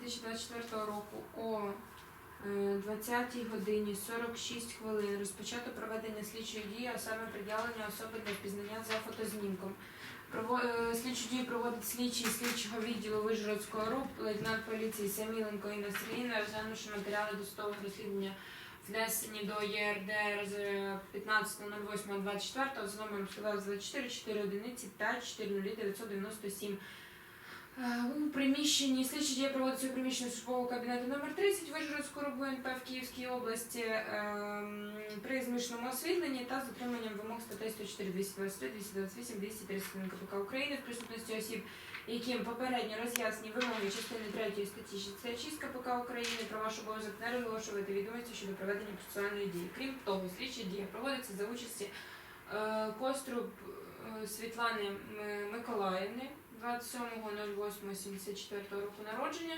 2024 року о е, 20 годині 46 хвилин розпочато проведення слідчої дії, а саме пред'явлення особи для впізнання за фотознімком. Е, Слідчу дію проводить слідчий слідчого відділу Вижгородського РУП, лейтенант поліції Саміленко Інна Сергійовна, розглянувши матеріали досудового розслідування, внесені до ЄРДР з 15.08.24 з номером 124 4 одиниці 5 4 997. Е, У приміщенні слідчі дія проводиться у приміщенні службового кабінету номер 30 Вижгородського РУП ГУНП в Київській області ем, при змішаному освітленні та з дотриманням вимог статей 104, 223, 228, 231 КПК України в присутності осіб, яким попередньо роз'яснені вимоги частини 3 статті 66 КПК України про ваш обов'язок не розголошувати відомості щодо проведення процесуальної дії. Крім того, слідча дія проводиться за участі е, Коструб е, Світлани Миколаївни 27.08.74 року народження,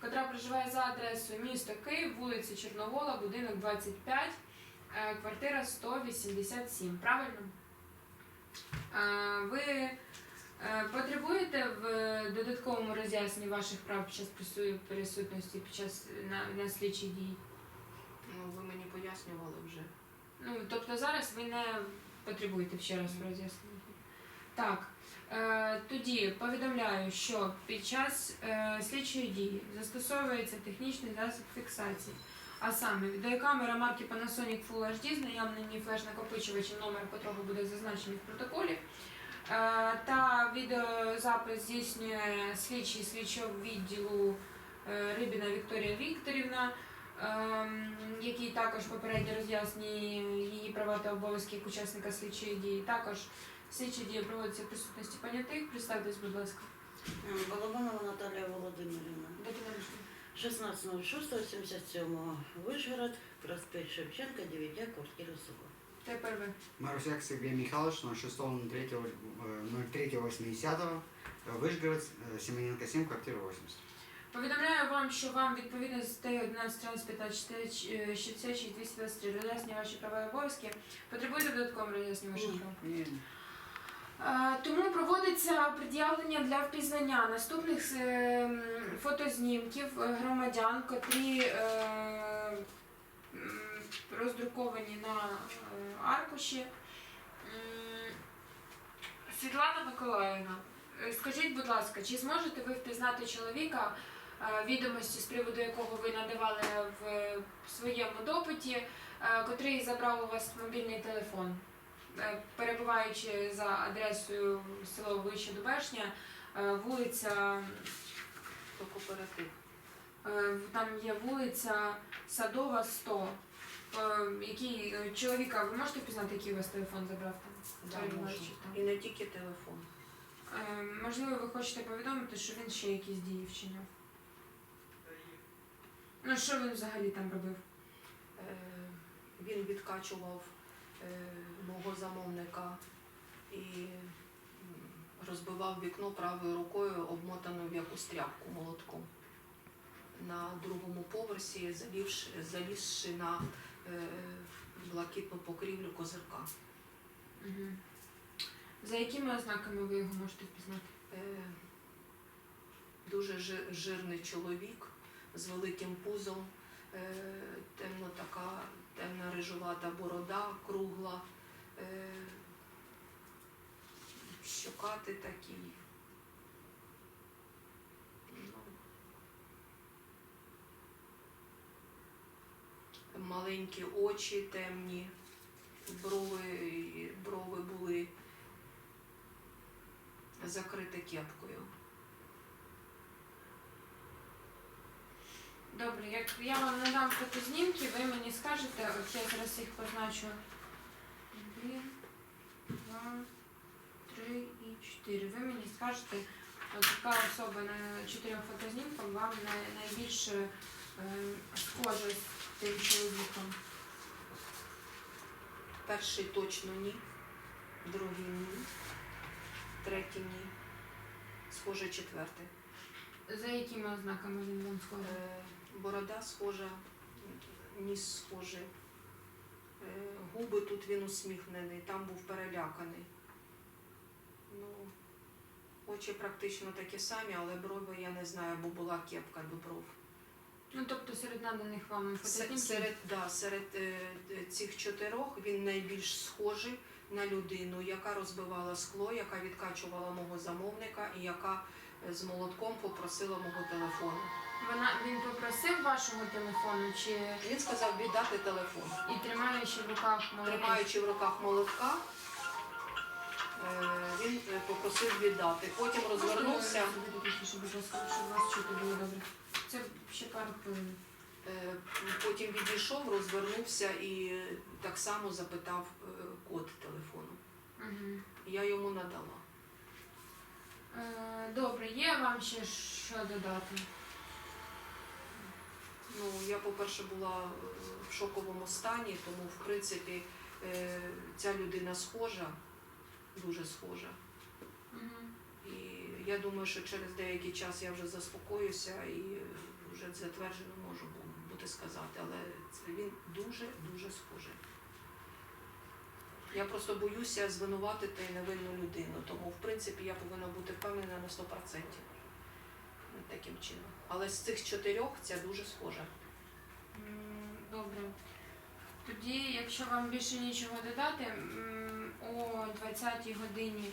котра проживає за адресою місто Київ, вулиця Чорновола, будинок 25, е, квартира 187. Правильно? Е, Ви е, потребуєте в додатковому роз'ясненні ваших прав під час прису- присутності під час на, на слідчій дії? Ну, ви мені пояснювали вже. Ну, тобто зараз ви не потребуєте ще раз роз'яснення. Так, е, тоді повідомляю, що під час е, слідчої дії застосовується технічний засіб фіксації, а саме відеокамера марки Panasonic Full HD з наявним флеш-накопичувачем, номер котрого буде зазначений в протоколі. Е, та відеозапис здійснює слідчий слідчого відділу Рибіна Вікторія Вікторівна ем, який також попередньо роз'яснює її права та обов'язки як учасника слідчої дії. Також слідчі дії проводяться в присутності понятих. Представтесь, будь ласка. Балабанова Наталія Володимирівна. Дайте нарушення. 16.06.77 Вишгород, проспект Шевченка, 9 квартира Суба. Тепер ви. Марусяк Сергей Михайлович, 06.03.80, Вышгород, Семененко 7, квартира 80. Повідомляю вам, що вам відповідно з статті 11 35 66 223 роз'яснює ваші права і обов'язки. Потребуєте додаткового роз'яснення ваших Ні. Тому проводиться пред'явлення для впізнання наступних е, фотознімків е, громадян, котрі е, роздруковані на аркуші. Світлана Миколаївна, скажіть, будь ласка, чи зможете ви впізнати чоловіка, відомості, з приводу якого ви надавали в своєму допиті, котрий забрав у вас мобільний телефон? Е, перебуваючи за адресою село Вища Дубешня, е, вулиця, кооператив. е, там є вулиця Садова 100. Е, Який чоловіка, ви можете впізнати, який у вас телефон забрав там? Да, можу. І не тільки телефон. Можливо, ви хочете повідомити, що він ще якісь дії вчиняв. Ну, що він взагалі там робив? Він відкачував мого замовника і розбивав вікно правою рукою, обмотаною в якусь тряпку молотком. На другому поверсі, залізши на е, блакитну покрівлю козирка. Угу. За якими ознаками ви його можете впізнати? Е, Дуже жирний чоловік з великим пузом, е, темно така темна рижувата борода, кругла, е, щокати такі. Ну, маленькі очі темні, брови, брови були закрите кепкою. Добре, як я вам надам фотознімки, ви мені скажете, от я зараз їх позначу. Один, два, три і чотири. Ви мені скажете, от яка особа на чотирьох фотознімках вам найбільше е, схожа з тим чоловіком. Перший точно ні, другий ні, третій ні. Схоже четвертий. За якими ознаками він вам схожий? Борода схожа, ніс схожий. Е, губи тут він усміхнений, там був переляканий. Ну, Очі практично такі самі, але брови я не знаю, бо була кепка до бров. Ну тобто серед наданих вам фотознімки Серед, да, серед е, цих чотирьох він найбільш схожий на людину, яка розбивала скло, яка відкачувала мого замовника і яка з молотком попросила мого телефону. вона він попросив вашого телефону чи Він сказав віддати телефон. і тримаючи в руках молоко? Тримаючи в руках молотка, е, він е, попросив віддати. Потім розвернувся. Щоб вас чути було добре. Це ще пару хвилин. Е, Потім відійшов, розвернувся і е, так само запитав е, код телефону. Угу. Я йому надала. Е, добре, є вам ще що додати? Ну, я, по-перше, була е, в шоковому стані, тому, в принципі, е, ця людина схожа, дуже схожа. Угу. І я думаю, що через деякий час я вже заспокоюся і вже затверджено можу бути сказати, але він дуже-дуже схожий. Я просто боюся звинуватити невинну людину, тому в принципі я повинна бути впевнена на 100% таким чином. Але з цих чотирьох ця дуже схожа. Добре. Тоді, якщо вам більше нічого додати, о 20 годині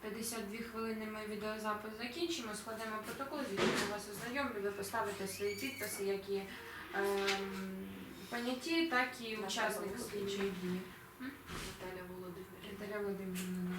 52 хвилини ми відеозапис закінчимо, складемо протокол, з яким вас ознайомлю, ви поставите свої підписи, як і ем, поняті, так і учасник слідчої дії. Наталя Володимирівна.